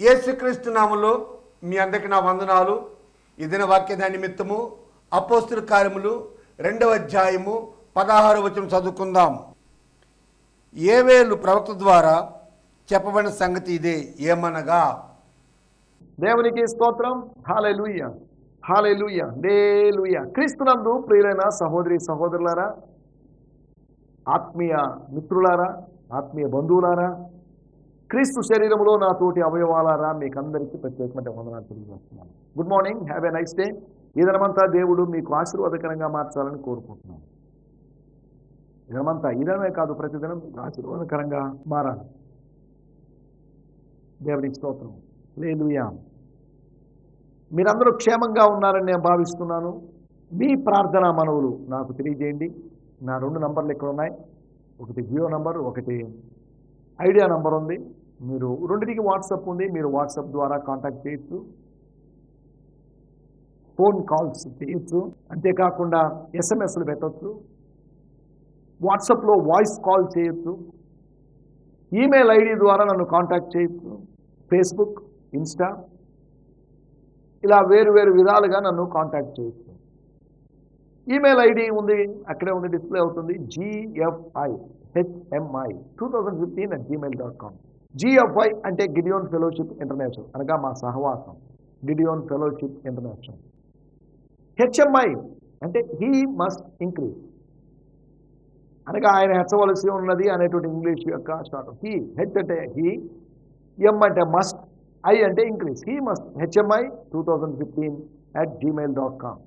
యేసుక్రీస్తు నామములో మీ అందరికి నా వందనాలు. ఇదిన వాక్యదా నిమిత్తము అపోస్తుల కార్యములు రెండవ అధ్యాయము పదహారు వచనం చదువుకుందాం. ఏవేలు ప్రవక్త ద్వారా చెప్పబడిన సంగతి ఇదే ఏమనగా? దేవునికి స్తోత్రం. హాలెలూయ హాలెలూయ లేలుయ క్రీస్తునందు ప్రియులైన సహోదరి సహోదరులారా ఆత్మీయ మిత్రులారా ఆత్మీయ బంధువులారా క్రీస్తు శరీరంలో నా తోటి అవయవాలారా మీకు అందరికీ ప్రత్యేకమైన వందనాలు తెలియజేస్తున్నాను. Good morning have a nice day ఈ దినమంతా దేవుడు మీకు ఆశీర్వాదకరంగా మార్చాలని కోరుకుంటున్నాను. ఈ దినమంతా ఈ దినమే కాదు ప్రతిదినం మీకు ఆశీర్వాదకరంగా మారాలి. దేవునికి స్తోత్రం. లేలుయా మీరందరూ క్షేమంగా ఉన్నారని నేను భావిస్తున్నాను. మీ ప్రార్థనా మనవులు నాకు తెలియజేయండి. నా రెండు నంబర్లు ఇక్కడ ఉన్నాయి ఒకటి జియో నంబర్ ఒకటి ఐడియా నంబర్ ఉంది. మీరు రెండింటికి వాట్సాప్ ఉంది మీరు వాట్సాప్ ద్వారా కాంటాక్ట్ చేయొచ్చు. ఫోన్ కాల్స్ చేయొచ్చు. అంతేకాకుండా ఎస్ఎంఎస్లు పెట్టవచ్చు వాట్సాప్లో వాయిస్ కాల్ చేయొచ్చు. ఈమెయిల్ ఐడి ద్వారా నన్ను కాంటాక్ట్ చేయొచ్చు. ఫేస్బుక్ ఇన్స్టా ఇలా వేరు వేరు విధాలుగా నన్ను కాంటాక్ట్ చేయొచ్చు. ఈమెయిల్ ఐడి ఉంది అక్కడే ఉంది డిస్ప్లే అవుతుంది G F I H M I two thousand fifteen at Gmail dot com G F I అంటే గిడియోన్ ఫెలోషిప్ ఇంటర్నేషనల్ అనగా మా సహవాసం. Gideon fellowship international H M I అంటే హీ మస్ట్ ఇంక్రీజ్ అనగా ఆయన హెచ్చవలసి ఉన్నది అనేటువంటి ఇంగ్లీష్ యొక్క స్టార్ట్ హీ హెచ్ అంటే హీ ఎం అంటే మస్ట్ ఐ అంటే increase he must H M I two thousand fifteen at Gmail dot com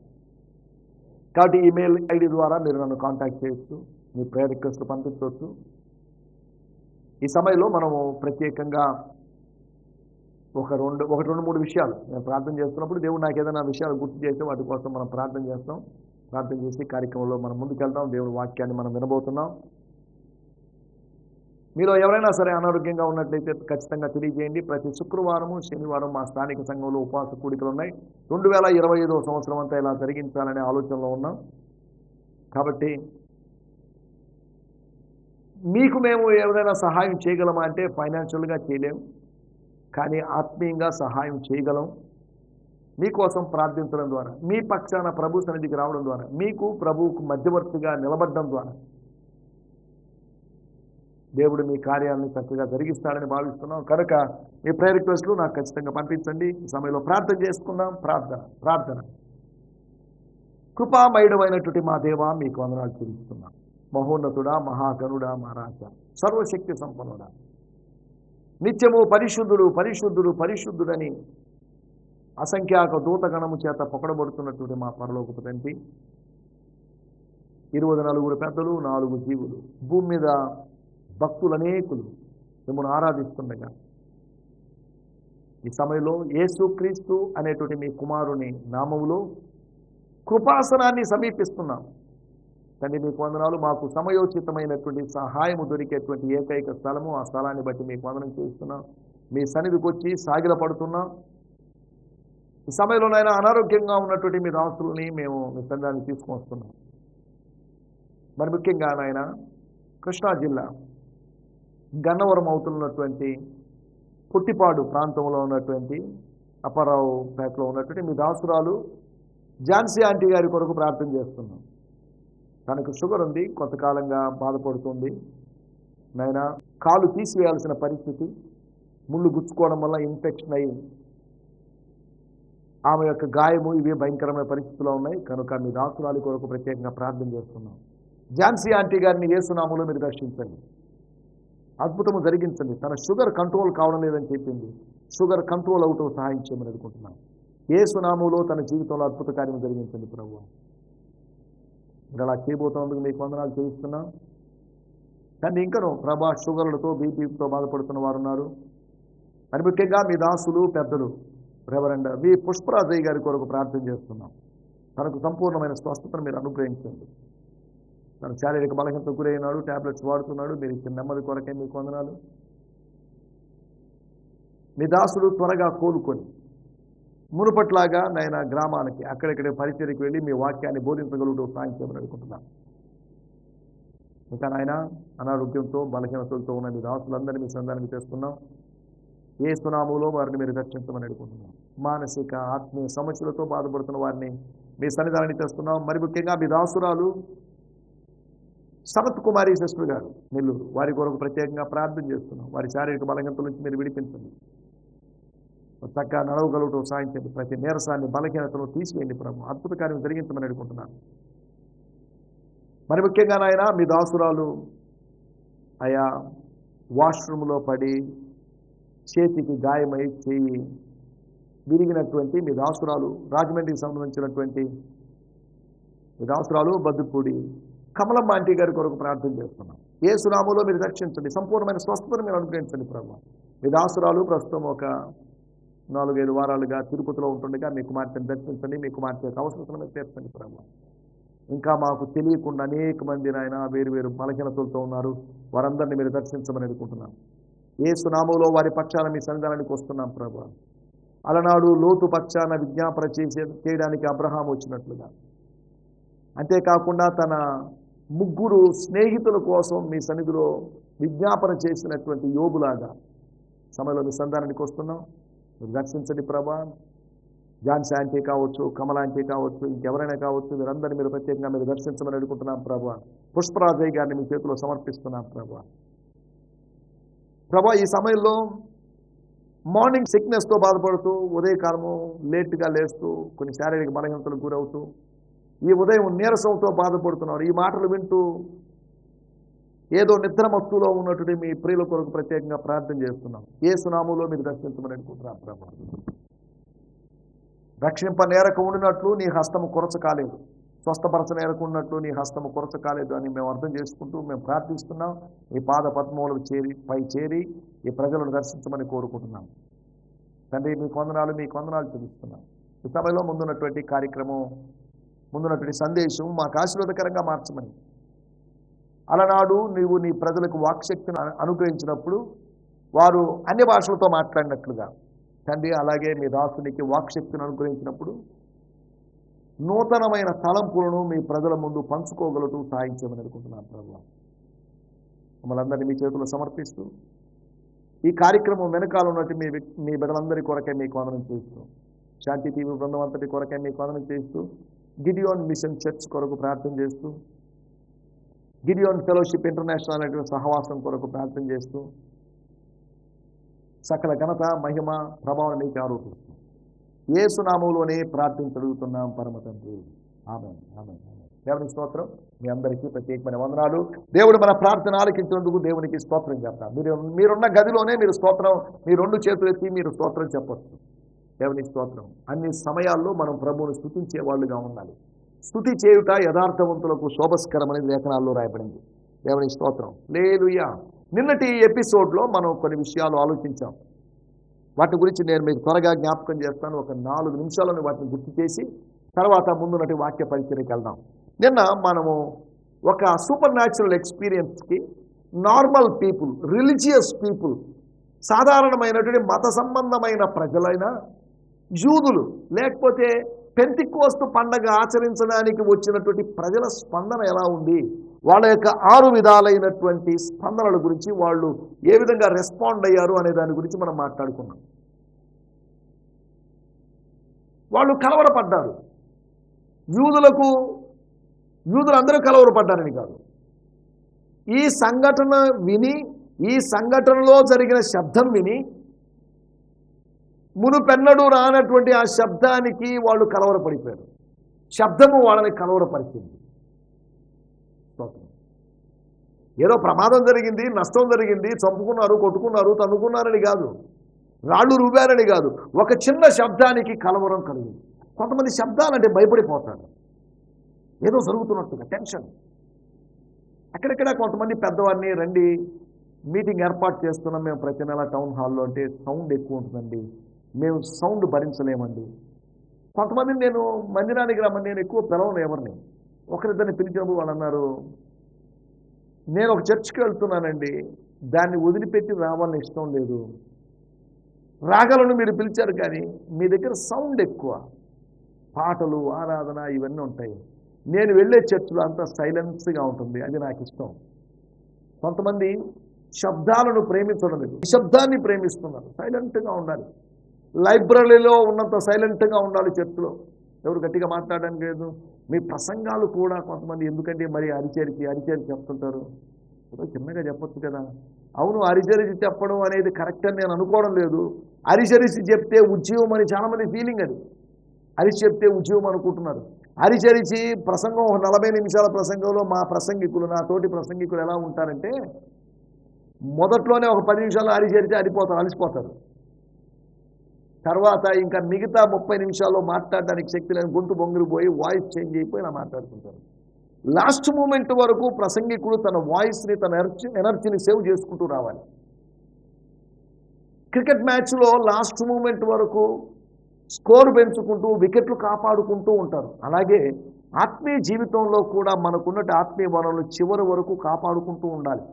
కాబట్టి ఈమెయిల్ ఐడి ద్వారా మీరు నన్ను కాంటాక్ట్ చేయొచ్చు మీ ప్రేయర్ రిక్వెస్ట్ పంపించవచ్చు. ఈ సమయంలో మనము ప్రత్యేకంగా ఒక రెండు ఒకటి రెండు మూడు విషయాలు నేను ప్రార్థన చేస్తున్నప్పుడు దేవుడు నాకు ఏదైనా విషయాలు గుర్తు చేస్తే వాటి కోసం మనం ప్రార్థన చేస్తాం. ప్రార్థన చేసి కార్యక్రమంలో మనం ముందుకెళ్తాం దేవుడి వాక్యాన్ని మనం వినబోతున్నాం. మీలో ఎవరైనా సరే అనారోగ్యంగా ఉన్నట్లయితే ఖచ్చితంగా తెలియజేయండి. ప్రతి శుక్రవారము శనివారం మా స్థానిక సంఘంలో ఉపవాస కూడికలు ఉన్నాయి. రెండు వేల ఇరవై ఐదో సంవత్సరం అంతా ఇలా జరిగించాలనే ఆలోచనలో ఉన్నాం. కాబట్టి మీకు మేము ఏదైనా సహాయం చేయగలమా అంటే ఫైనాన్షియల్గా చేయలేము కానీ ఆత్మీయంగా సహాయం చేయగలం. మీకోసం ప్రార్థించడం ద్వారా మీ పక్షాన ప్రభు సన్నిధికి రావడం ద్వారా మీకు ప్రభువుకు మధ్యవర్తిగా నిలబడడం ద్వారా. దేవుడు మీ కార్యాలను చక్కగా జరిగిస్తాడని భావిస్తున్నాం. కనుక మీ ప్రేయర్ రిక్వెస్ట్లు నాకు ఖచ్చితంగా పంపించండి. ఈ సమయంలో ప్రార్థన చేసుకుందాం. ప్రార్థన ప్రార్థన. కృపామయుడమైనటువంటి మా దేవ మీకు వందనాలు చెల్లిస్తున్నాం. మహోన్నతుడా మహాగనుడా మహారాజ. సర్వశక్తి సంపన్నుడా. నిత్యము పరిశుద్ధుడు పరిశుద్ధుడు పరిశుద్ధుడని అసంఖ్యాక దూతగణము చేత పొగడబడుతున్నటువంటి మా పరలోకపు తండ్రి. ఇరవై నలుగురు పెద్దలు నాలుగు జీవులు. భూమి మీద భక్తులు అనేకులు మిమ్మల్ని ఆరాధిస్తుండగా. ఈ సమయంలో యేసుక్రీస్తు అనేటువంటి మీ కుమారుని నామములో కృపాసనాన్ని సమీపిస్తున్నాం. తండ్రి మీకు వందనాలు. మాకు సమయోచితమైనటువంటి సహాయము దొరికేటువంటి ఏకైక స్థలము. ఆ స్థలాన్ని బట్టి మీకు వందనం చేస్తున్నాం. మీ సన్నిధికి వచ్చి సాగిల పడుతున్నాం ఈ సమయంలోనైనా అనారోగ్యంగా ఉన్నటువంటి మీ దాసుల్ని మేము మీ సన్నిధాన్ని తీసుకొస్తున్నాం మరి ముఖ్యంగా నాయన కృష్ణా జిల్లా గన్నవరం అవుతున్నటువంటి పుట్టిపాడు ప్రాంతంలో ఉన్నటువంటి అప్పారావు పేటలో ఉన్నటువంటి మీ దాసురాలు ఝాన్సీ ఆంటీ గారి కొరకు ప్రార్థన చేస్తున్నాం. తనకు షుగర్ ఉంది కొంతకాలంగా బాధపడుతుంది. నాయన కాలు తీసివేయాల్సిన పరిస్థితి ముళ్ళు గుచ్చుకోవడం వల్ల ఇన్ఫెక్షన్ అయ్యి ఆమె యొక్క గాయము ఇవి భయంకరమైన పరిస్థితుల్లో ఉన్నాయి. కనుక మీ దాసురాలి కొరకు ప్రత్యేకంగా ప్రార్థన చేస్తున్నాం. ఝాన్సీ ఆంటీ గారిని ఏసునాములో మీరు దర్శించండి. అద్భుతము జరిగించండి. తన షుగర్ కంట్రోల్ కావడం లేదని చెప్పింది. షుగర్ కంట్రోల్ అవుతూ సహాయం చేయమని అనుకుంటున్నాను ఏసునాములో తన జీవితంలో అద్భుత కార్యం జరిగించండి ప్రభు మీరు అలా చేయబోతున్నందుకు మీకు వందనాలు చేయిస్తున్నాం కానీ ఇంకనూ ప్రభా షుగర్లతో బీపీతో బాధపడుతున్న వారు ఉన్నారు మరి ముఖ్యంగా మీ దాసులు పెద్దలు రెవరెండ వి పుష్పరాజయ్య గారి కొరకు ప్రార్థన చేస్తున్నాం. తనకు సంపూర్ణమైన స్వస్థతను మీరు అనుగ్రహించండి. తన శారీరక బలహీనత గురైనాడు ట్యాబ్లెట్స్ వాడుతున్నాడు మీరు ఇచ్చిన నెమ్మది కొరకే మీకు వందనాలు. మీ దాసుడు త్వరగా కోలుకొని మునుపట్లాగా నాయన గ్రామానికి అక్కడెక్కడే పరిచయకి వెళ్ళి మీ వాక్యాన్ని బోధించగలుగుతూ సాయం చేయమని అనుకుంటున్నాను ఇంకా నాయన అనారోగ్యంతో బలహీనతలతో ఉన్న మీ దాసులందరినీ మీ సంధానికి చేస్తున్నాం. ఏ సునాములో వారిని మీరు రక్షించమని అడుగుతున్నాం. మానసిక ఆత్మీయ సమస్యలతో బాధపడుతున్న వారిని మీ సన్నిధానాన్ని చేస్తున్నాం మరి ముఖ్యంగా మీ దాసురాలు సమత్ కుమారి సిస్టర్ గారు నెల్లూరు. వారి కొరకు ప్రత్యేకంగా ప్రార్థన చేస్తున్నాం. వారి శారీరక బలహీనతల నుంచి మీరు విడిపించండి. చక్కగా నడవగలుగుతూ సాయించండి ప్రతి నీరసాన్ని బలహీనతను తీసివేయండి ప్రభు. అద్భుత కార్యం జరిగించమని అడుగుతున్నాను మరి ముఖ్యంగా నాయన మీ దాసురాలు ఆయా వాష్రూమ్లో పడి చేతికి గాయమై చేయి విరిగినటువంటి మీ దాసురాలు రాజమండ్రికి సంబంధించినటువంటి మీ దాసురాలు బద్దుపూడి కమలమ్మ ఆంటీ గారి కొరకు ప్రార్థన చేస్తున్నాం. ఏ సునాములో మీరు రక్షించండి. సంపూర్ణమైన స్వస్థతను మీరు అనుగ్రహించండి ప్రభు. మీ దాసురాలు ప్రస్తుతం ఒక నాలుగైదు వారాలుగా తిరుపతిలో ఉంటుండగా మీ కుమార్తెను దర్శించండి మీ కుమార్తె యొక్క అవసరతను తీర్చండి ప్రభు. ఇంకా మాకు తెలియకుండా అనేక మంది నాయన వేరు వేరు బలహీనతలతో ఉన్నారు. వారందరినీ మీరు దర్శించమని అనుకుంటున్నాం ఏ సునామంలో వారి పక్షాన మీ సన్నిధానానికి వస్తున్నాం ప్రభు. అలనాడు లోతు పక్షాన విజ్ఞాపన చేసే చేయడానికి అబ్రహాం వచ్చినట్లుగా. అంతేకాకుండా తన ముగ్గురు స్నేహితుల కోసం మీ సన్నిధిలో విజ్ఞాపన చేసినటువంటి యోగులాగా సమయంలో మీ సంధానానికి వస్తున్నాం. మీరు ప్రభా. జాన్సీ ఆంటీ కావచ్చు కమల ఆంటీ కావచ్చు ఇంకెవరైనా కావచ్చు వీరందరినీ మీరు ప్రత్యేకంగా మీరు దర్శించమని అడుగుతున్నాం ప్రభా. పుష్పరాజయ్య గారిని మీ చేతిలో సమర్పిస్తున్నాం ప్రభా. ప్రభా ఈ సమయంలో మార్నింగ్ సిక్నెస్తో బాధపడుతూ ఉదయకాలము లేట్గా లేస్తూ కొన్ని శారీరక బలహీనతలకు గురవుతూ ఈ ఉదయం నీరసంతో బాధపడుతున్నారు. ఈ మాటలు వింటూ ఏదో నిద్రమత్తులో ఉన్నటువంటి మీ ప్రియుల కొరకు ప్రత్యేకంగా ప్రార్థన చేస్తున్నాం. ఏ సునాములో మీరు దర్శించమని అనుకుంటున్నాం ప్రభా. రక్షింప నేరకు ఉండినట్లు నీ హస్తము కొరచ కాలేదు. స్వస్థపరచ నేరకు ఉన్నట్లు నీ హస్తము కొరచ కాలేదు అని మేము అర్థం చేసుకుంటూ మేము ప్రార్థిస్తున్నాం. ఈ పాద పద్మములకు చేరి పై చేరి ఈ ప్రజలను దర్శించమని కోరుకుంటున్నాం. తండ్రి మీ కొందనాలు మీ కొందనాలు చూపిస్తున్నాం ఈ సభలో ముందున్నటువంటి కార్యక్రమం ముందున్నటువంటి సందేశం మాకు ఆశీర్వాదకరంగా మార్చమని అలనాడు నీవు నీ ప్రజలకు వాక్శక్తిని అనుగ్రహించినప్పుడు వారు అన్ని భాషలతో మాట్లాడినట్లుగా. తండ్రి అలాగే మీ దాసునికి వాక్శక్తిని అనుగ్రహించినప్పుడు నూతనమైన తలంపులను మీ ప్రజల ముందు పంచుకోగలుగుతూ సాధించమని అనుకుంటున్నాను ప్రభు. మమ్మల్ని అందరినీ మీ చేతుల్లో సమర్పిస్తూ ఈ కార్యక్రమం వెనకాల ఉన్నట్టు మీ మీ బిడ్డలందరి కొరకే మీకు వందనం చేస్తూ శాంతి టీవీ బృందం అంతటి కొరకే మీకు వందనం చేస్తూ గిడియోన్ మిషన్ చర్చ్ కొరకు ప్రార్థన చేస్తూ గిడియోన్ ఫెలోషిప్ ఇంటర్నేషనల్ అనేటువంటి సహవాసం కొరకు ప్రార్థన చేస్తూ సకల ఘనత మహిమ ప్రభావం నీకు ఆరోపిస్తూ ఏసునామంలోనే ప్రార్థించగలుగుతున్నాం పరమ తండ్రి. ఆమె ఆమె దేవుని స్తోత్రం. మీ అందరికీ ప్రత్యేకమైన వందనాలు. దేవుడు మన ప్రార్థన ఆలకించినందుకు దేవునికి స్తోత్రం చెప్తాం మీరు మీరున్న గదిలోనే మీరు స్తోత్రం మీ రెండు చేతులు ఎత్తి మీరు స్తోత్రం చెప్పొచ్చు. దేవుని స్తోత్రం. అన్ని సమయాల్లో మనం ప్రభువుని స్థుతించే వాళ్ళుగా ఉండాలి. స్థుతి చేయుట యథార్థవంతులకు శోభస్కరమని లేఖనాల్లో రాయబడింది. దేవుని స్తోత్రం. లేలుయా. నిన్నటి ఎపిసోడ్లో మనం కొన్ని విషయాలు ఆలోచించాం. వాటి గురించి నేను మీకు త్వరగా జ్ఞాపకం చేస్తాను. ఒక నాలుగు నిమిషాలను వాటిని గుర్తు చేసి తర్వాత ముందున్నటి వాక్య పరిచయకి వెళ్దాం. నిన్న మనము ఒక సూపర్ న్యాచురల్ ఎక్స్పీరియన్స్కి నార్మల్ పీపుల్ రిలీజియస్ పీపుల్ సాధారణమైనటువంటి మత సంబంధమైన ప్రజలైన జూదులు లేకపోతే పెంతికోస్తు పండగ ఆచరించడానికి వచ్చినటువంటి ప్రజల స్పందన ఎలా ఉంది? వాళ్ళ యొక్క ఆరు విధాలైనటువంటి స్పందనల గురించి వాళ్ళు ఏ విధంగా రెస్పాండ్ అయ్యారు అనే దాని గురించి మనం మాట్లాడుకున్నాం వాళ్ళు కలవరపడ్డారు. యూదులకు యూదులందరూ కలవరపడ్డారని కాదు. ఈ సంఘటన విని ఈ సంఘటనలో జరిగిన శబ్దం విని మునుపెన్నడూ రానటువంటి ఆ శబ్దానికి వాళ్ళు కలవరపడిపోయారు. శబ్దము వాళ్ళని కలవరపరిచింది. ఏదో ప్రమాదం జరిగింది నష్టం జరిగింది చంపుకున్నారు కొట్టుకున్నారు తన్నుకున్నారని కాదు. రాళ్ళు రువ్వారని కాదు. ఒక చిన్న శబ్దానికి కలవరం కలిగింది. కొంతమంది శబ్దాలంటే భయపడిపోతారు. ఏదో జరుగుతున్నట్టుగా టెన్షన్. అక్కడక్కడ కొంతమంది పెద్దవారిని రండి మీటింగ్ ఏర్పాటు చేస్తున్నాం మేము ప్రతి నెల టౌన్ హాల్లో అంటే సౌండ్ ఎక్కువ ఉంటుందండి. మేము సౌండ్ భరించలేమండి. కొంతమందిని నేను మందిరానికి రమ్మని నేను ఎక్కువ పిలవను ఎవరిని. ఒకరిద్దరిని పిలిచినప్పుడు వాళ్ళు అన్నారు నేను ఒక చర్చ్కి వెళ్తున్నానండి. దాన్ని వదిలిపెట్టి రావాలని ఇష్టం లేదు. రాగలను మీరు పిలిచారు కానీ మీ దగ్గర సౌండ్ ఎక్కువ. పాటలు ఆరాధన ఇవన్నీ ఉంటాయి. నేను వెళ్ళే చర్చిలో అంతా సైలెన్స్గా ఉంటుంది. అది నాకు ఇష్టం. కొంతమంది శబ్దాలను ప్రేమించడం లేదు. నిశ్శబ్దాన్ని ప్రేమిస్తున్నారు. సైలెంట్గా ఉండాలి. లైబ్రరీలో ఉన్నంత సైలెంట్గా ఉండాలి చర్చిలో ఎవరు గట్టిగా మాట్లాడడానికి లేదు. మీ ప్రసంగాలు కూడా కొంతమంది ఎందుకంటే మరి అరిచేరికి అరిచేరి చెప్తుంటారు. ఏదో చిన్నగా చెప్పొచ్చు కదా. అవును అరిచరిచి చెప్పడం అనేది కరెక్ట్ అని నేను అనుకోవడం లేదు. అరిచరిచి చెప్తే ఉద్యమం అని చాలామంది ఫీలింగ్ అది. అరిచి చెప్తే ఉద్యమం అనుకుంటున్నారు. అరిచరిచి ప్రసంగం ఒక నలభై నిమిషాల ప్రసంగంలో మా ప్రసంగికులు నా తోటి ప్రసంగికులు ఎలా ఉంటారంటే మొదట్లోనే ఒక పది నిమిషాలు అరిచరిచి అరిపోతారు అలసిపోతారు. తర్వాత ఇంకా మిగతా ముప్పై నిమిషాల్లో మాట్లాడడానికి శక్తి లేని గొంతు బొంగిలిపోయి వాయిస్ చేంజ్ అయిపోయి ఇలా మాట్లాడుతుంటారు లాస్ట్ మూమెంట్ వరకు ప్రసంగికుడు తన వాయిస్ని తన ఎనర్జీ ఎనర్జీని సేవ్ చేసుకుంటూ రావాలి. క్రికెట్ మ్యాచ్లో లాస్ట్ మూమెంట్ వరకు స్కోర్ పెంచుకుంటూ వికెట్లు కాపాడుకుంటూ ఉంటారు. అలాగే ఆత్మీయ జీవితంలో కూడా మనకున్నట్టు ఆత్మీయ వనరులు చివరి వరకు కాపాడుకుంటూ ఉండాలి.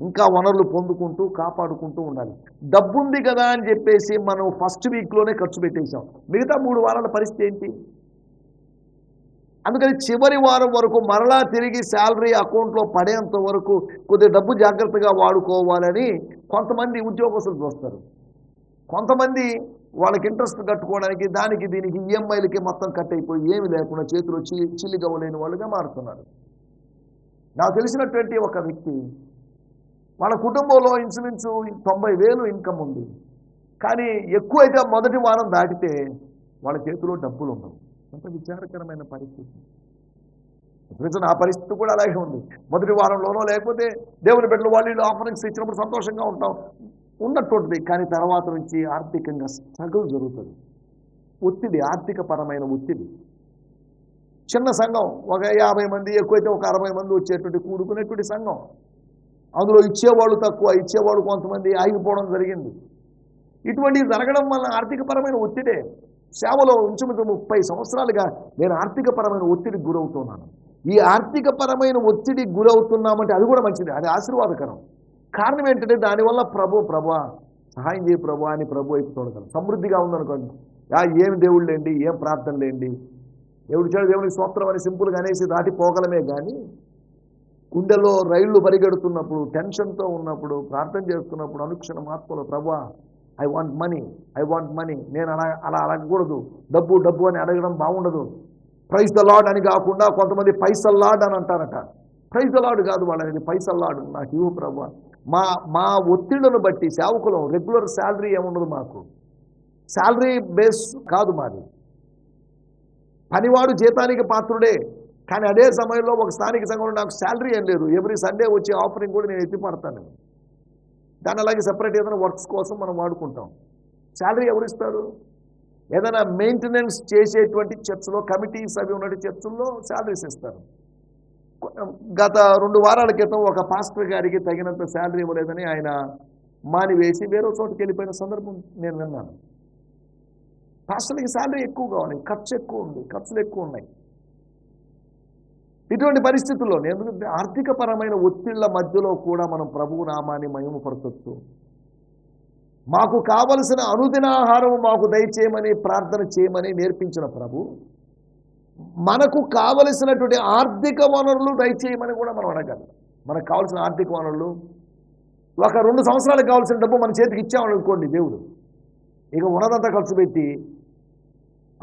ఇంకా వనరులు పొందుకుంటూ కాపాడుకుంటూ ఉండాలి. డబ్బుంది కదా అని చెప్పేసి మనం ఫస్ట్ వీక్లోనే ఖర్చు పెట్టేశాం. మిగతా మూడు వారాల పరిస్థితి ఏంటి? అందుకని చివరి వారం వరకు మరలా తిరిగి శాలరీ అకౌంట్లో పడేంత వరకు కొద్దిగా డబ్బు జాగ్రత్తగా వాడుకోవాలని కొంతమంది ఉద్యోగస్తులు చూస్తారు. కొంతమంది వాళ్ళకి ఇంట్రెస్ట్ కట్టుకోవడానికి దానికి దీనికి ఈఎంఐలకి మొత్తం కట్ అయిపోయి ఏమి లేకుండా చేతులు చిల్లిగవ్వలేని వాళ్ళుగా మారుతున్నారు. నాకు తెలిసినటువంటి ఒక వ్యక్తి వాళ్ళ కుటుంబంలో ఇంచుమించు తొంభై వేలు ఇన్కమ్ ఉంది. కానీ ఎక్కువైతే మొదటి వారం దాటితే వాళ్ళ చేతిలో డబ్బులు ఉండవు. ఎంత విచారకరమైన పరిస్థితి. నిజం ఆ పరిస్థితి కూడా అలాగే ఉంది. మొదటి వారంలోనో లేకపోతే దేవుని బిడ్డలు వాళ్ళు ఆఫరింగ్స్ ఇచ్చినప్పుడు సంతోషంగా ఉంటాం. ఉన్నట్టుంటుంది. కానీ తర్వాత నుంచి ఆర్థికంగా స్ట్రగుల్ జరుగుతుంది. ఒత్తిడి ఆర్థిక పరమైన ఒత్తిడి. చిన్న సంఘం ఒక యాభై మంది ఎక్కువైతే ఒక అరవై మంది వచ్చేటువంటి కూడుకునేటువంటి సంఘం. అందులో ఇచ్చేవాళ్ళు తక్కువ ఇచ్చేవాడు కొంతమంది ఆగిపోవడం జరిగింది. ఇటువంటివి జరగడం వల్ల ఆర్థికపరమైన ఒత్తిడే. సేవలో ఉంచుమించు ముప్పై సంవత్సరాలుగా నేను ఆర్థికపరమైన ఒత్తిడికి గురవుతున్నాను. ఈ ఆర్థికపరమైన ఒత్తిడికి గురవుతున్నామంటే అది కూడా మంచిది అది ఆశీర్వాదకరం. కారణం ఏంటంటే దానివల్ల ప్రభు ప్రభా సహాయం చేయి ప్రభు అని ప్రభు వైపు చూడగలం సమృద్ధిగా ఉందనుకోండి. యా ఏం దేవుళ్ళు లేండి ఏం ప్రార్థన లేండి. దేవుడి చేడు దేవుడికి స్తోత్రం అని సింపుల్గా అనేసి దాటిపోగలమే కానీ గుండెలో రైళ్ళు పరిగెడుతున్నప్పుడు టెన్షన్తో ఉన్నప్పుడు ప్రార్థన చేస్తున్నప్పుడు అనుక్షణం ఆత్మలో ప్రభా I want money I want money నేను అలా అలా అడగకూడదు. డబ్బు డబ్బు అని అడగడం బాగుండదు. ప్రైజ్ ద లాడ్ అని కాకుండా కొంతమంది పైసల్లాడ్ అని అంటారట. ప్రైజ్ ద లాడ్ కాదు వాళ్ళు అనేది లాడ్ నాకు ఇవ్వు ప్రభు. మా మా ఒత్తిళ్ళను బట్టి సేవకులం రెగ్యులర్ శాలరీ ఏముండదు మాకు. శాలరీ బేస్ కాదు మాది. పనివాడు జీతానికి పాత్రుడే. కానీ అదే సమయంలో ఒక స్థానిక సంఘంలో నాకు శాలరీ ఏం లేదు. ఎవ్రీ సండే వచ్చే ఆఫరింగ్ కూడా నేను ఎత్తిపడతాను దాని అలాగే సపరేట్ ఏదైనా వర్క్స్ కోసం మనం వాడుకుంటాం. శాలరీ ఎవరు ఇస్తారు? ఏదైనా మెయింటెనెన్స్ చేసేటువంటి చర్చ్లో కమిటీస్ అవి ఉన్నటువంటి చర్చుల్లో శాలరీస్ ఇస్తారు. గత రెండు వారాల క్రితం ఒక పాస్టర్ గారికి తగినంత శాలరీ ఇవ్వలేదని ఆయన మానివేసి వేరే చోటుకి వెళ్ళిపోయిన సందర్భం నేను విన్నాను. పాస్టర్లకి శాలరీ ఎక్కువ కావాలి. ఖర్చు ఎక్కువ ఉంది. ఖర్చులు ఎక్కువ ఉన్నాయి. ఇటువంటి పరిస్థితుల్లో ఎందుకంటే ఆర్థికపరమైన ఒత్తిళ్ళ మధ్యలో కూడా మనం ప్రభువు నామాన్ని మహిమపరచవచ్చు మాకు కావలసిన అనుదినాహారం మాకు దయచేయమని ప్రార్థన చేయమని నేర్పించిన ప్రభు మనకు కావలసినటువంటి ఆర్థిక వనరులు దయచేయమని కూడా మనం అడగాలి. మనకు కావాల్సిన ఆర్థిక వనరులు ఒక రెండు సంవత్సరాలకు కావాల్సిన డబ్బు మన చేతికి ఇచ్చామని అనుకోండి దేవుడు ఇక ఉన్నదంతా ఖర్చు పెట్టి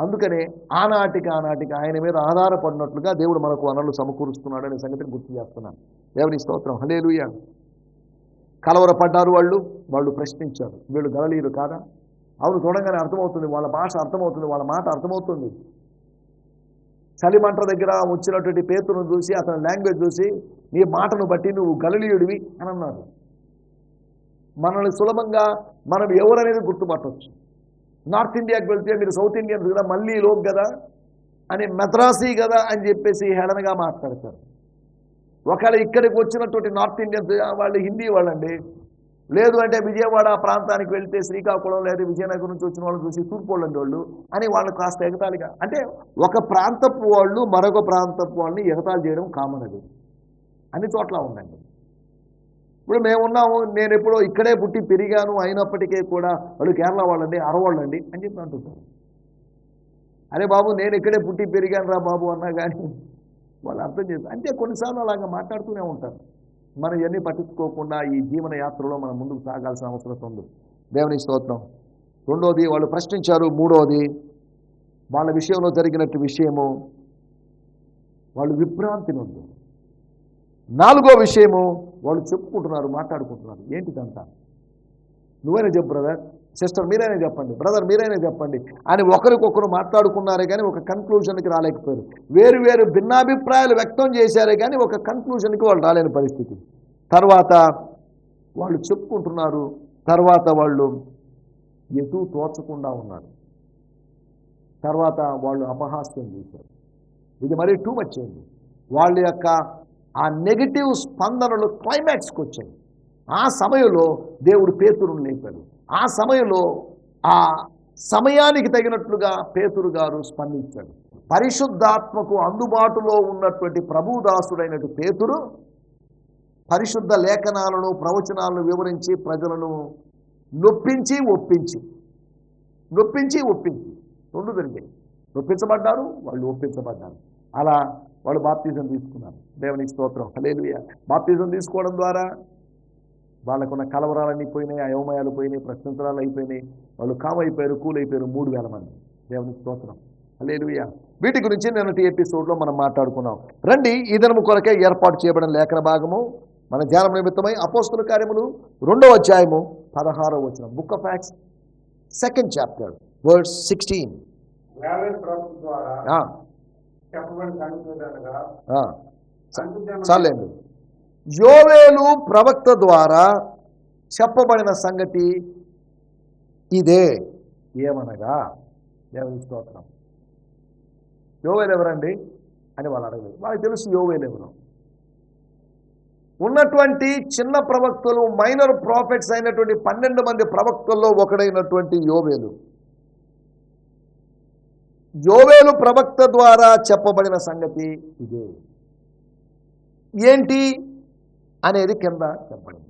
అందుకనే ఆనాటికి ఆనాటికి ఆయన మీద ఆధారపడినట్లుగా దేవుడు మనకు వనరులు సమకూరుస్తున్నాడు అనే సంగతిని గుర్తు చేస్తున్నాను. దేవుని స్తోత్రం. హలేలుయ కలవరపడ్డారు వాళ్ళు వాళ్ళు ప్రశ్నించారు. వీళ్ళు గలలీరు కాదా? అవును చూడంగానే అర్థమవుతుంది. వాళ్ళ భాష అర్థమవుతుంది వాళ్ళ మాట అర్థమవుతుంది. చలిమంట దగ్గర వచ్చినటువంటి పేతును చూసి అతని లాంగ్వేజ్ చూసి నీ మాటను బట్టి నువ్వు గలలీయుడివి అని అన్నారు. మనల్ని సులభంగా మనం ఎవరనేది గుర్తుపట్టవచ్చు నార్త్ ఇండియాకి వెళ్తే మీరు సౌత్ ఇండియన్స్ కదా మళ్ళీ లోక్ కదా అని మెద్రాసీ కదా అని చెప్పేసి హేళనగా మాట్లాడతారు. ఒకవేళ ఇక్కడికి వచ్చినటువంటి నార్త్ ఇండియన్స్ వాళ్ళు హిందీ వాళ్ళండి. లేదు అంటే విజయవాడ ప్రాంతానికి వెళ్తే శ్రీకాకుళం లేదా విజయనగరం నుంచి వచ్చిన వాళ్ళు చూసి తూర్పు వాళ్ళండి వాళ్ళు అని వాళ్ళు కాస్త ఎగతాళిగా. అంటే ఒక ప్రాంతపు వాళ్ళు మరొక ప్రాంతపు వాళ్ళని ఎగతాళి చేయడం కామన్ అది. అన్ని చోట్ల ఉందండి. ఇప్పుడు మేమున్నాము నేను ఎప్పుడో ఇక్కడే పుట్టి పెరిగాను అయినప్పటికీ కూడా వాళ్ళు కేరళ వాళ్ళండి అరవాళ్ళండి అని చెప్పి అంటుంటారు. అరే బాబు నేను ఇక్కడే పుట్టి పెరిగాను రా బాబు అన్నా కానీ వాళ్ళు అర్థం చేస్తారు. అంటే కొన్నిసార్లు అలాగా మాట్లాడుతూనే ఉంటారు. మనం ఇవన్నీ పట్టించుకోకుండా ఈ జీవన యాత్రలో మనం ముందుకు సాగాల్సిన అవసరం ఉంది దేవుని స్తోత్రం. రెండోది వాళ్ళు ప్రశ్నించారు. మూడోది వాళ్ళ విషయంలో జరిగినట్టు విషయము వాళ్ళు విభ్రాంతి నుండి నాలుగో విషయము వాళ్ళు చెప్పుకుంటున్నారు మాట్లాడుకుంటున్నారు. ఏంటిదంతా? నువ్వైనా చెప్పు బ్రదర్ సిస్టర్ మీరైనా చెప్పండి. బ్రదర్ మీరైనా చెప్పండి. అని ఒకరికొకరు మాట్లాడుకున్నారే కానీ ఒక కన్క్లూషన్కి రాలేకపోయారు. వేరు వేరు భిన్నాభిప్రాయాలు వ్యక్తం చేశారే కానీ ఒక కన్క్లూషన్కి వాళ్ళు రాలేని పరిస్థితి. తర్వాత వాళ్ళు చెప్పుకుంటున్నారు తర్వాత వాళ్ళు ఎటు తోచకుండా ఉన్నారు. తర్వాత వాళ్ళు అపహాస్యం చేశారు. ఇది మరీ టూ మచ్ అయింది వాళ్ళ యొక్క ఆ నెగిటివ్ స్పందనలు క్లైమాక్స్కి వచ్చాయి. ఆ సమయంలో దేవుడు పేతురుని లేపాడు. ఆ సమయంలో ఆ సమయానికి తగినట్లుగా పేతురు గారు స్పందించాడు. పరిశుద్ధాత్మకు అందుబాటులో ఉన్నటువంటి ప్రభుదాసుడైనటు పేతురు పరిశుద్ధ లేఖనాలను ప్రవచనాలను వివరించి ప్రజలను నొప్పించి ఒప్పించి నొప్పించి ఒప్పించి. రెండు జరిగాయి. నొప్పించబడ్డారు వాళ్ళు ఒప్పించబడ్డారు. అలా వాళ్ళు బాప్తిజం తీసుకున్నారు. దేవునికి స్తోత్రం. హలేలుయ బాప్తిజం తీసుకోవడం ద్వారా వాళ్ళకున్న కలవరాలన్నీ పోయినాయి అయోమయాలు పోయినాయి ప్రశ్నించడాలు అయిపోయినాయి. వాళ్ళు కామ్ అయిపోయారు కూల్ అయిపోయారు మూడు వేల మంది. దేవునికి స్తోత్రం. హలేలుయ వీటి గురించి నిన్నటి ఎపిసోడ్లో మనం మాట్లాడుకున్నాం. రండి ఈ దినము కొరకే ఏర్పాటు చేయబడిన లేఖన భాగము. మన ధ్యానం నిమిత్తమై అపోస్తుల కార్యములు రెండవ అధ్యాయము పదహారవ వచ్చిన book of Acts second chapter words sixteen చాలండి. యోవేలు ప్రవక్త ద్వారా చెప్పబడిన సంగతి ఇదే. ఏమనగా? దేవుని స్తోత్రం. యోవేలు ఎవరండి? అని వాళ్ళు అడగలేదు. వాళ్ళకి తెలుసు యోవేలు ఎవరు. ఉన్నటువంటి చిన్న ప్రవక్తలు మైనర్ ప్రాఫిట్స్ అయినటువంటి పన్నెండు మంది ప్రవక్తల్లో ఒకడైనటువంటి యోవేలు. యోవేలు ప్రవక్త ద్వారా చెప్పబడిన సంగతి ఇదే. ఏంటి అనేది కింద చెప్పండి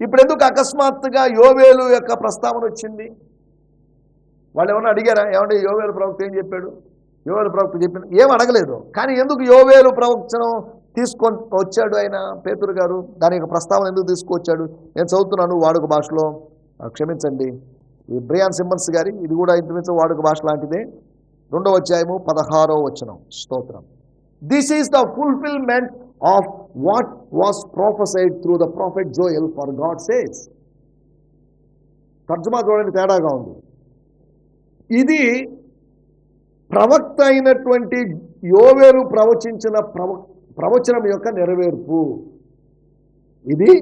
ఇప్పుడు ఎందుకు అకస్మాత్తుగా యోవేలు యొక్క ప్రస్తావన వచ్చింది? వాళ్ళు ఏమన్నా అడిగారా? ఏమంటే యోవేలు ప్రవక్త ఏం చెప్పాడు? యోవేలు ప్రవక్త చెప్పిన ఏం అడగలేదు. కానీ ఎందుకు యోవేలు ప్రవచనం తీసుకొని వచ్చాడు ఆయన పేతురు గారు? దాని యొక్క ప్రస్తావన ఎందుకు తీసుకొచ్చాడు? నేను చదువుతున్నాను వాడుక భాషలో. క్షమించండి. ఈ బ్రియాన్ సిమ్మన్స్ గారి ఇది కూడా ఇంచుమించు వాడుక భాష లాంటిదే. రెండవ అధ్యాయము పదహారో వచనం. స్తోత్రం. This is the fulfilment of what was prophesied through the prophet Joel for God says తర్జుమా చూడండి తేడాగా ఉంది. ఇది ప్రవక్త అయినటువంటి యోవేలు ప్రవచించిన ప్రవ ప్రవచనం యొక్క నెరవేర్పు. ఇది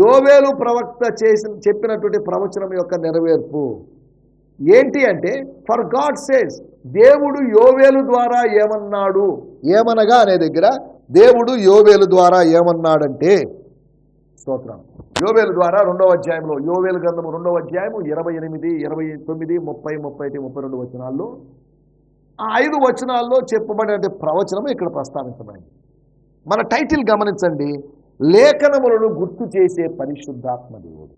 యోవేలు ప్రవక్త చేసిన చెప్పినటువంటి ప్రవచనం యొక్క నెరవేర్పు. ఏంటి అంటే ఫర్ గాడ్ సేస్ దేవుడు యోవేలు ద్వారా ఏమన్నాడు? ఏమనగా అనే దగ్గర? దేవుడు యోవేలు ద్వారా ఏమన్నాడంటే స్తోత్రం. యోవేలు ద్వారా రెండవ అధ్యాయంలో యోవేలు గ్రంథము రెండవ అధ్యాయము ఇరవై ఎనిమిది ఇరవై తొమ్మిది ముప్పై ముప్పై ఒకటి ముప్పై రెండు వచనాల్లో ఆ ఐదు వచనాల్లో చెప్పబడిన ప్రవచనం ఇక్కడ ప్రస్తావించబడింది. మన టైటిల్ గమనించండి. లేఖనములను గుర్తు చేసే పరిశుద్ధాత్మ దేవుడు.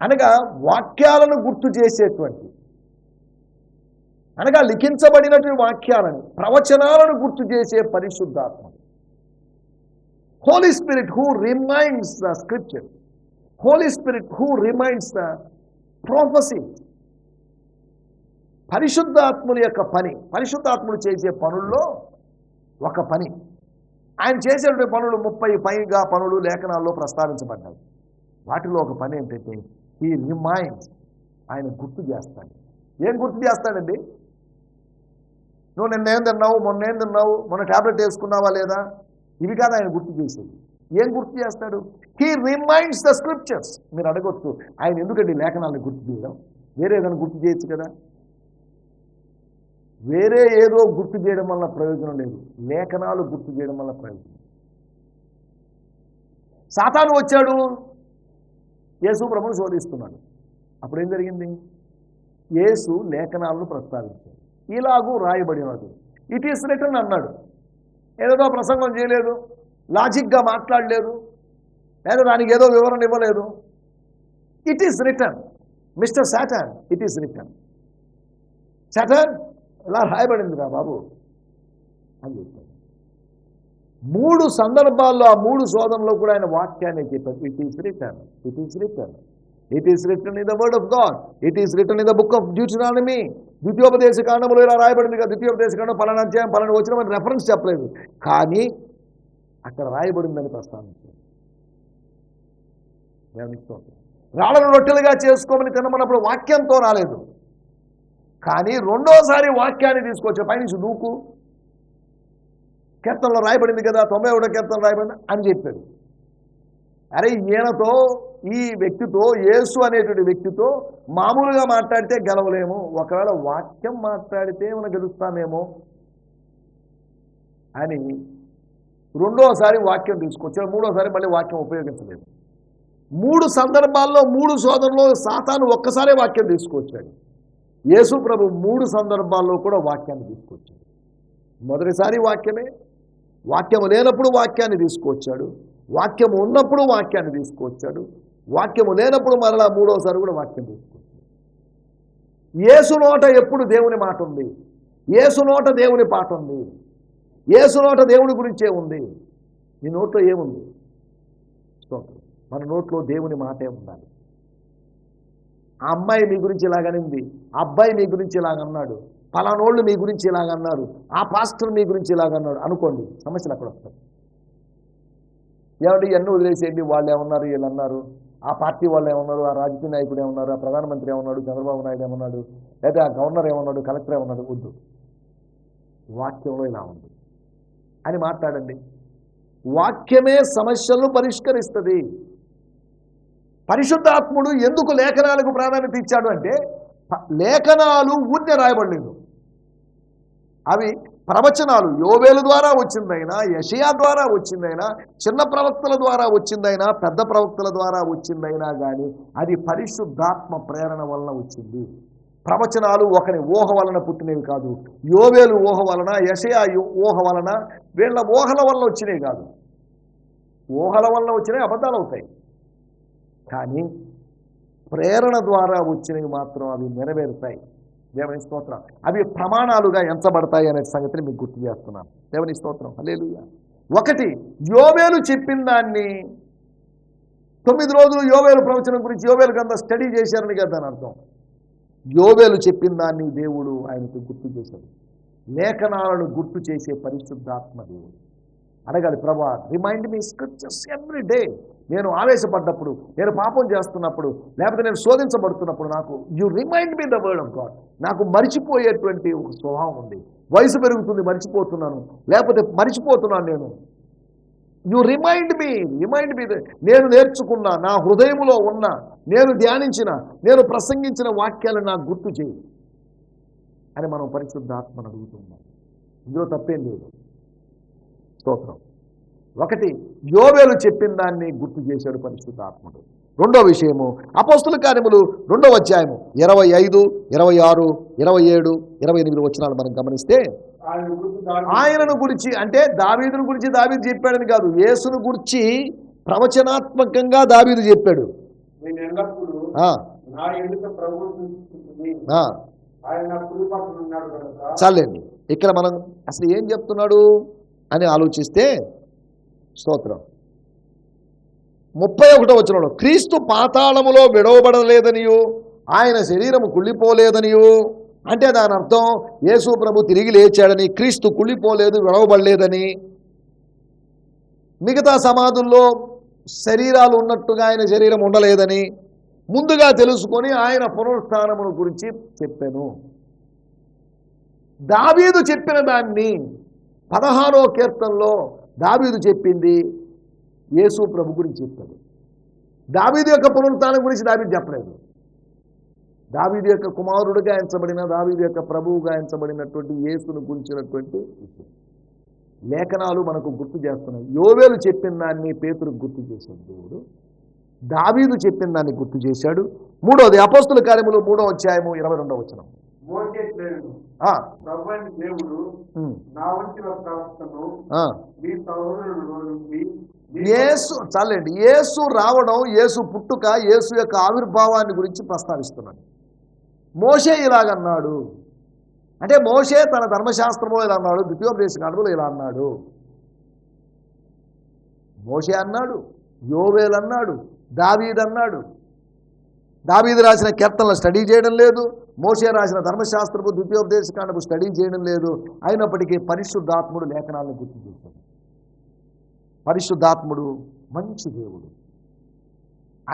అనగా వాక్యాలను గుర్తు చేసేటువంటి అనగా లిఖించబడినటువంటి వాక్యాలను ప్రవచనాలను గుర్తు చేసే పరిశుద్ధాత్మ. Holy spirit who reminds the scripture holy spirit who reminds the prophecy పరిశుద్ధాత్ముల యొక్క పని పరిశుద్ధాత్ముడు చేసే పనుల్లో ఒక పని. ఆయన చేసేటువంటి పనులు ముప్పై పైగా పనులు లేఖనాల్లో ప్రస్తావించబడ్డాయి. వాటిలో ఒక పని ఏంటంటే ఈ రిమైండ్స్ ఆయన గుర్తు చేస్తాడు. ఏం గుర్తు చేస్తాడండి? నువ్వు నిన్న ఏం తిన్నావు? మొన్నేం తిన్నావు? మొన్న ట్యాబ్లెట్ వేసుకున్నావా లేదా? ఇవి కాదు ఆయన గుర్తు చేసేది. ఏం గుర్తు చేస్తాడు? హీ రిమైండ్స్ ద స్క్రిప్చర్స్ మీరు అడగొచ్చు ఆయన ఎందుకండి లేఖనాలను గుర్తు చేయడం? వేరే ఏదైనా గుర్తు చేయొచ్చు కదా? వేరే ఏదో గుర్తు చేయడం వల్ల ప్రయోజనం లేదు. లేఖనాలు గుర్తు చేయడం వల్ల ప్రయోజనం సాతాను వచ్చాడు. యేసు ప్రభుని శోధిస్తున్నాడు. అప్పుడు ఏం జరిగింది? యేసు లేఖనాలను ప్రస్తావించాడు. ఇలాగూ రాయబడినది. ఇట్ ఈస్ రిటర్న్ అన్నాడు. ఏదో ప్రసంగం చేయలేదు. లాజిక్గా మాట్లాడలేదు. లేదా దానికి ఏదో వివరణ ఇవ్వలేదు. It is return. Mister Satan it is return. Satan ఇలా రాయబడింది రా బాబు. అని చెప్పాడు మూడు సందర్భాల్లో ఆ మూడు శోధనలో కూడా ఆయన వాక్యాన్ని చెప్పారు it is return it is return it is return in the word of God it is return in the book of Deuteronomy ద్వితీయోపదేశ కాండములో ఇలా రాయబడింది కదా. ద్వితీయోపదేశ కాండం పలానా అధ్యాయం పలానా వచ్చిన మన రెఫరెన్స్ చెప్పలేదు. కానీ అక్కడ రాయబడిందని ప్రస్తావించారు రాళ్ళను రొట్టెలుగా చేసుకోమని తినమన్నప్పుడు వాక్యంతో రాలేదు. కానీ రెండోసారి వాక్యాన్ని తీసుకొచ్చే పైనుంచి నూకు. కీర్తనలో రాయబడింది కదా తొంభై ఒకటో కీర్తన రాయబడింది అని చెప్పాడు. అరే ఈయనతో ఈ వ్యక్తితో యేసు అనేటువంటి వ్యక్తితో మామూలుగా మాట్లాడితే గెలవలేము. ఒకవేళ వాక్యం మాట్లాడితే మనం గెలుస్తామేమో అని రెండోసారి వాక్యం తీసుకొచ్చాడు. మూడోసారి మళ్ళీ వాక్యం ఉపయోగించలేదు. మూడు సందర్భాల్లో మూడు సోదరులో సాతాను ఒక్కసారే వాక్యం తీసుకొచ్చాడు. యేసు ప్రభు మూడు సందర్భాల్లో కూడా వాక్యాన్ని తీసుకొచ్చాడు. మొదటిసారి వాక్యమే వాక్యము లేనప్పుడు వాక్యాన్ని తీసుకొచ్చాడు వాక్యము ఉన్నప్పుడు వాక్యాన్ని తీసుకొచ్చాడు వాక్యము లేనప్పుడు మరలా మూడోసారి కూడా వాక్యం తీసుకొచ్చాడు. ఏసు నోట ఎప్పుడు దేవుని మాట ఉంది? యేసు నోట దేవుని పాట ఉంది? యేసు నోట దేవుని గురించే ఉంది? నీ నోట్లో ఏముంది? మన నోట్లో దేవుని మాటే ఉండాలి. ఆ అమ్మాయి మీ గురించి ఇలాగనింది ఆ అబ్బాయి మీ గురించి ఇలాగన్నాడు పలానోళ్ళు మీ గురించి ఇలాగన్నారు ఆ పాస్టర్ మీ గురించి ఇలాగన్నాడు అనుకోండి సమస్యలు అక్కడ వస్తాయి. ఏమంటే ఇవన్నీ వదిలేసేయండి వాళ్ళు ఏమన్నారు వీళ్ళు అన్నారు ఆ పార్టీ వాళ్ళు ఏమన్నారు ఆ రాజకీయ నాయకుడు ఏమన్నారు ఆ ప్రధానమంత్రి ఏమన్నాడు చంద్రబాబు నాయుడు ఏమన్నాడు లేదా ఆ గవర్నర్ ఏమన్నాడు కలెక్టర్ ఏమన్నాడు వద్దు. వాక్యంలో ఇలా ఉంది. అని మాట్లాడండి. వాక్యమే సమస్యలను పరిష్కరిస్తుంది. పరిశుద్ధాత్ముడు ఎందుకు లేఖనాలకు ప్రాధాన్యత ఇచ్చాడు అంటే ప- లేఖనాలు ఊరినే రాయబడలేదు. అవి ప్రవచనాలు. యోవేలు ద్వారా వచ్చిందైనా యషయా ద్వారా వచ్చిందైనా చిన్న ప్రవక్తల ద్వారా వచ్చిందైనా పెద్ద ప్రవక్తల ద్వారా వచ్చిందైనా కానీ అది పరిశుద్ధాత్మ ప్రేరణ వలన వచ్చింది. ప్రవచనాలు ఒకని ఊహ వలన పుట్టినవి కాదు. యోవేలు ఊహ వలన యషయా ఊహ వలన వీళ్ళ ఊహల వలన వచ్చినవి కాదు. ఊహల వలన వచ్చినవి అబద్ధాలు అవుతాయి. కానీ ప్రేరణ ద్వారా వచ్చినవి మాత్రం అవి నెరవేరుతాయి. దేవుని స్తోత్రం. అవి ప్రమాణాలుగా ఎంచబడతాయి అనే సంగతిని మీకు గుర్తు చేస్తున్నాను. దేవుని స్తోత్రం. హల్లెలూయా. ఒకటి యోవేలు చెప్పిన దాన్ని తొమ్మిది రోజులు యోవేలు ప్రవచనం గురించి యోవేలు గ్రంథ స్టడీ చేశారని కదా దాని అర్థం. యోవేలు చెప్పిన దాన్ని దేవుడు ఆయనకు గుర్తు చేశాడు. లేఖనాలను గుర్తు చేసే పరిశుద్ధాత్మ దేవుడు. అడగాలి ప్రభా remind me scriptures every day. నేను ఆవేశపడ్డప్పుడు నేను పాపం చేస్తున్నప్పుడు లేకపోతే నేను శోధించబడుతున్నప్పుడు నాకు you remind me the word of God నాకు మరిచిపోయేటువంటి ఒక స్వభావం ఉంది. వయసు పెరుగుతుంది మర్చిపోతున్నాను. లేకపోతే మర్చిపోతున్నాను నేను. You remind me remind me నేను నేర్చుకున్న నా హృదయంలో ఉన్న నేను ధ్యానించిన నేను ప్రసంగించిన వాక్యాలను నాకు గుర్తు చేయి. అని మనం పరిశుద్ధాత్మను అడుగుతున్నాం ఇందులో తప్పేం లేదు. స్తోత్రం. ఒకటి యోవేలు చెప్పిన దాన్ని గుర్తు చేశాడు పరిశుద్ధాత్ముడు. రెండో విషయము అపోస్తుల కార్యములు రెండవ అధ్యాయము ఇరవై ఐదు ఇరవై ఆరు ఇరవై ఏడు ఇరవై ఎనిమిది వచనాలు మనం గమనిస్తే ఆయనను గురించి అంటే దావీదును గురించి దావీదు చెప్పాడని కాదు యేసును గురించి ప్రవచనాత్మకంగా దావీదు చెప్పాడు. చాలండి. ఇక్కడ మనం అసలు ఏం చెప్తున్నాడు అని ఆలోచిస్తే స్తోత్రం. ముప్పై ఒకటో వచనంలో క్రీస్తు పాతాళములో విడవబడలేదనియు ఆయన శరీరము కుళ్ళిపోలేదనియు. అంటే దాని అర్థం యేసు ప్రభు తిరిగి లేచాడని క్రీస్తు కుళ్ళిపోలేదు విడవబడలేదని. మిగతా సమాధుల్లో శరీరాలు ఉన్నట్టుగా ఆయన శరీరం ఉండలేదని ముందుగా తెలుసుకొని ఆయన పునరుత్నమును గురించి చెప్పాను. దావీదు చెప్పిన దాన్ని పదహారో కీర్తనలో దావీదు చెప్పింది యేసు ప్రభు గురించి చెప్పాడు దావీదు యొక్క పునరుత్నం గురించి దావీదు చెప్పలేదు. దావీదు యొక్క కుమారుడుగా ఎంచబడిన దావీదు యొక్క ప్రభువుగా ఎంచబడినటువంటి యేసును గురించినటువంటి విషయం లేఖనాలు మనకు గుర్తు చేస్తున్నాయి. యోవేలు చెప్పిన దాన్ని పేతురు గుర్తు చేశాడు దేవుడు. దావీదు చెప్పిన దాన్ని గుర్తు చేశాడు. మూడవది అపోస్తుల కార్యములు మూడో అధ్యాయము ఇరవై రెండవ వచనం. దేవుడు. నా యేసు చాలండి. యేసు రావడం యేసు పుట్టుక యేసు యొక్క ఆవిర్భావాన్ని గురించి ప్రస్తావిస్తున్నాడు. మోషే ఇలాగన్నాడు అంటే మోషే తన ధర్మశాస్త్రంలో ఇలా అన్నాడు ద్వితీయోపదేశ కాండలో ఇలా అన్నాడు. మోషే అన్నాడు యోవేల్ అన్నాడు దావీద్ అన్నాడు దావీదు రాసిన కీర్తనలు స్టడీ చేయడం లేదు. మోషే రాసిన ధర్మశాస్త్రపు ద్వితీయోపదేశకాండపు స్టడీ చేయడం లేదు. అయినప్పటికీ పరిశుద్ధాత్ముడు లేఖనాలను గుర్తు చేశాడు. పరిశుద్ధాత్ముడు మంచి దేవుడు.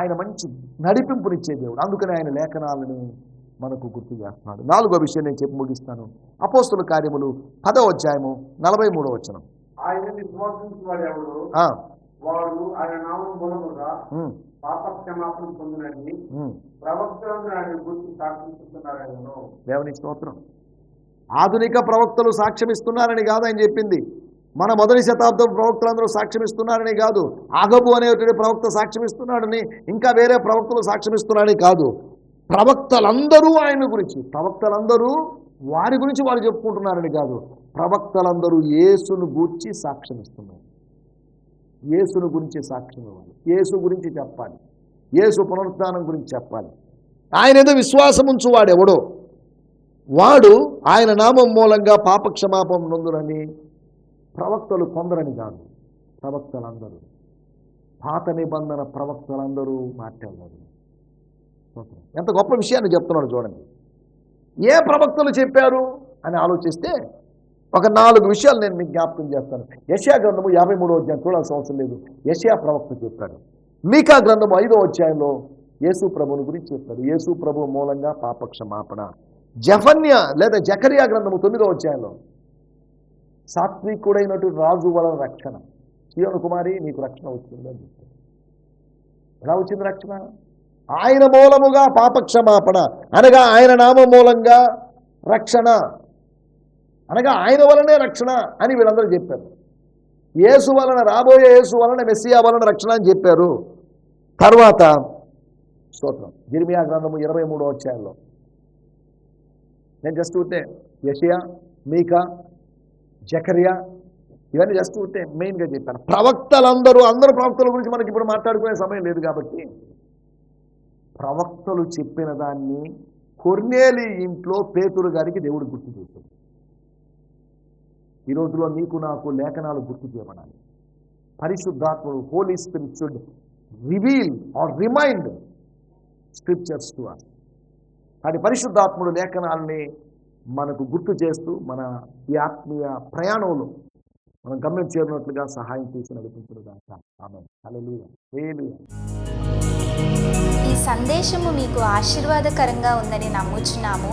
ఆయన మంచి నడిపింపునిచ్చే దేవుడు. అందుకని ఆయన లేఖనాలని మనకు గుర్తు చేస్తున్నాడు. నాలుగో విషయం నేను చెప్పి ముగిస్తాను. అపోస్తుల కార్యములు పదో అధ్యాయము నలభై మూడో వచనం. ఆయన విశ్వాసించిన వాడు ఎవడు ఆ, వాడు ఆయన నామం మూలముగా ఉమ్, పాప క్షమాపణ పొందినని. ప్రవక్తలను సాక్షిస్తున్నారని దేవునికి స్తోత్రం. ఆధునిక ప్రవక్తలు సాక్ష్యమిస్తున్నారని కాదు ఆయన చెప్పింది. మన మొదటి శతాబ్దం ప్రవక్తలందరూ సాక్ష్యమిస్తున్నారని కాదు. ఆగబు అనేటువంటి ప్రవక్త సాక్ష్యమిస్తున్నాడని ఇంకా వేరే ప్రవక్తలు సాక్ష్యమిస్తున్నారని కాదు. ప్రవక్తలందరూ ఆయన గురించి ప్రవక్తలందరూ వారి గురించి వారు చెప్పుకుంటున్నారని కాదు. ప్రవక్తలందరూ యేసును గూర్చి సాక్ష్యమిస్తున్నారు. యేసును గురించి సాక్ష్యం ఇవ్వాలి. యేసు గురించి చెప్పాలి. యేసు పునరుద్ధానం గురించి చెప్పాలి. ఆయన ఏదో విశ్వాసం ఉంచువాడు ఎవడో. వాడు ఆయన నామం మూలంగా పాపక్షమాపం నొందునని ప్రవక్తలు కొందరని కాదు ప్రవక్తలందరూ. పాత నిబంధన ప్రవక్తలందరూ మాట్లాడారు ఎంత గొప్ప విషయాన్ని చెప్తున్నాడు చూడండి. ఏ ప్రవక్తలు చెప్పారు అని ఆలోచిస్తే ఒక నాలుగు విషయాలు నేను మీకు జ్ఞాపకం చేస్తాను. యశా గ్రంథము యాభై మూడో అధ్యాయం చూడాల్సిన అవసరం లేదు. యశా ప్రవక్త చెప్పాడు. మీకా గ్రంథము ఐదో అధ్యాయంలో యేసు ప్రభుని గురించి చెప్తాడు. యేసు ప్రభు మూలంగా పాపక్షమాపణ. జఫన్య లేదా జకరియా గ్రంథము తొమ్మిదో అధ్యాయంలో సాత్వికుడైనటు రాజు వలన రక్షణ. శివను కుమారి నీకు రక్షణ వచ్చిందని చెప్తాడు. ఎలా వచ్చింది రక్షణ? ఆయన మూలముగా పాపక్షమాపణ అనగా ఆయన నామ మూలంగా రక్షణ. అనగా ఆయన వలనే రక్షణ అని వీళ్ళందరూ చెప్పారు. యేసు వలన రాబోయే యేసు వలన మెస్సియా వలన రక్షణ అని చెప్పారు. తర్వాత స్తోత్రం. జిర్మియా గ్రంథము ఇరవై మూడో అధ్యాయంలో. నేను జస్ట్ ఉంటే యషియా మీకా జకరియా ఇవన్నీ జస్ట్ ఉంటే మెయిన్గా చెప్పాను. ప్రవక్తలందరూ అందరూ ప్రవక్తల గురించి మనకి ఇప్పుడు మాట్లాడుకునే సమయం లేదు కాబట్టి ప్రవక్తలు చెప్పిన దాన్ని కొర్నేలి ఇంట్లో పేతురు గారికి దేవుడు గుర్తు చేశాడు. ఈ రోజులో నీకు నాకు లేఖనాలు గుర్తు చేయబడాలి. పరిశుద్ధాత్ముడు holy spirit should reveal or remind scriptures to us కానీ పరిశుద్ధాత్ముడు లేఖనాల్ని మనకు గుర్తు చేస్తూ మన ఈ ఆత్మీయ ప్రయాణంలో మనం గమ్యం చేరినట్లుగా సహాయం చేసి నడిపించడం ఆమె ఈ సందేశము మీకు ఆశీర్వాదకరంగా ఉందని నమ్ముచున్నాము.